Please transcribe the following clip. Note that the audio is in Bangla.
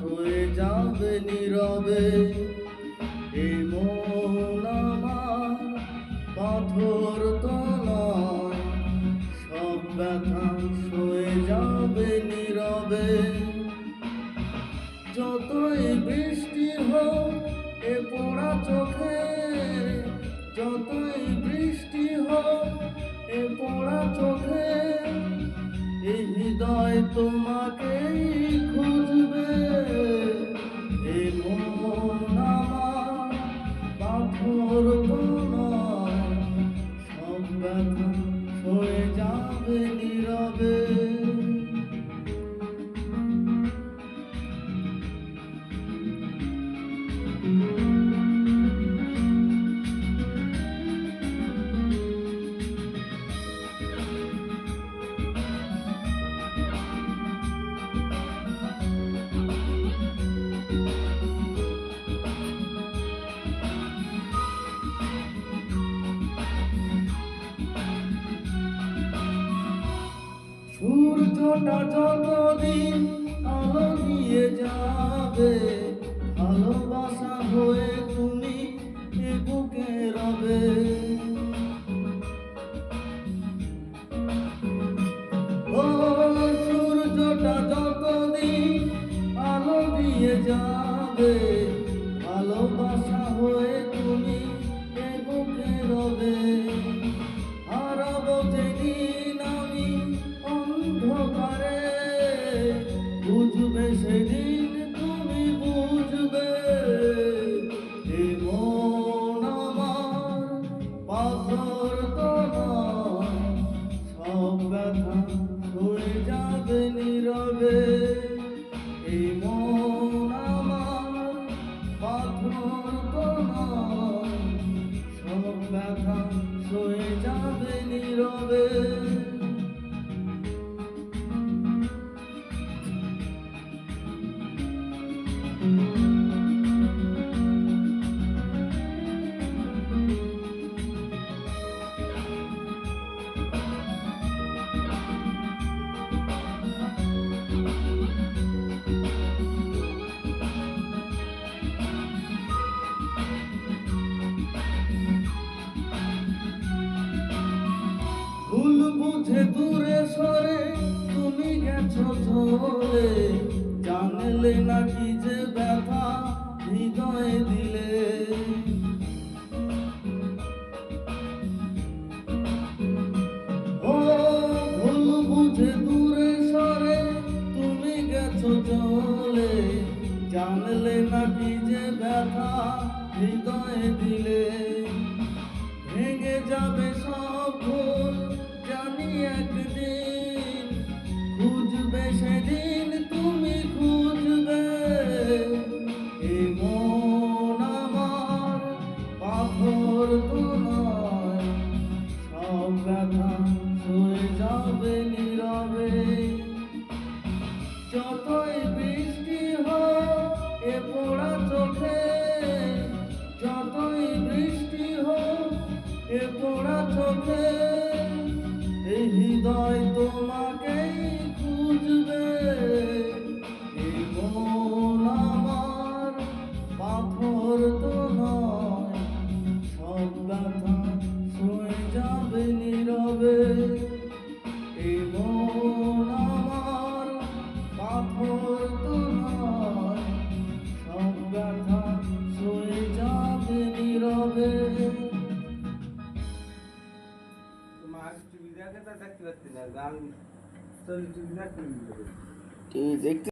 সয়ে যাবে নীরবে। এই মন আমার পাথর তো নয় সব ব্যথা সয়ে যাবে নীরবে। যতই বৃষ্টি হোক, এ পোড়া চোখে যতই বৃষ্টি হোক, এ পোড়া চোখে এই হৃদয় তোমাকেই যাবে সূর্যটা যতদিন আলো দিয়ে যাবে। ভালোবাসা হয়ে তুমি বুকে রবে। ব্যথা সয়ে যাবে নীরবে। বুঝে দূরে সরে তুমি গেছো চলে। জানলে নাকি যে ব্যথা হৃদয়ে দিলে। ও সরে তুমি গেছো চলে। জানলে নাকি যে ব্যথা হৃদয়ে দিলে। ব্যথা হয়ে যাবে নীরবে যাবে নীরবে এই মন আমার পাথর তো নয় সব ব্যথা সয়ে যাবে নীরবে। টিভি দেখতে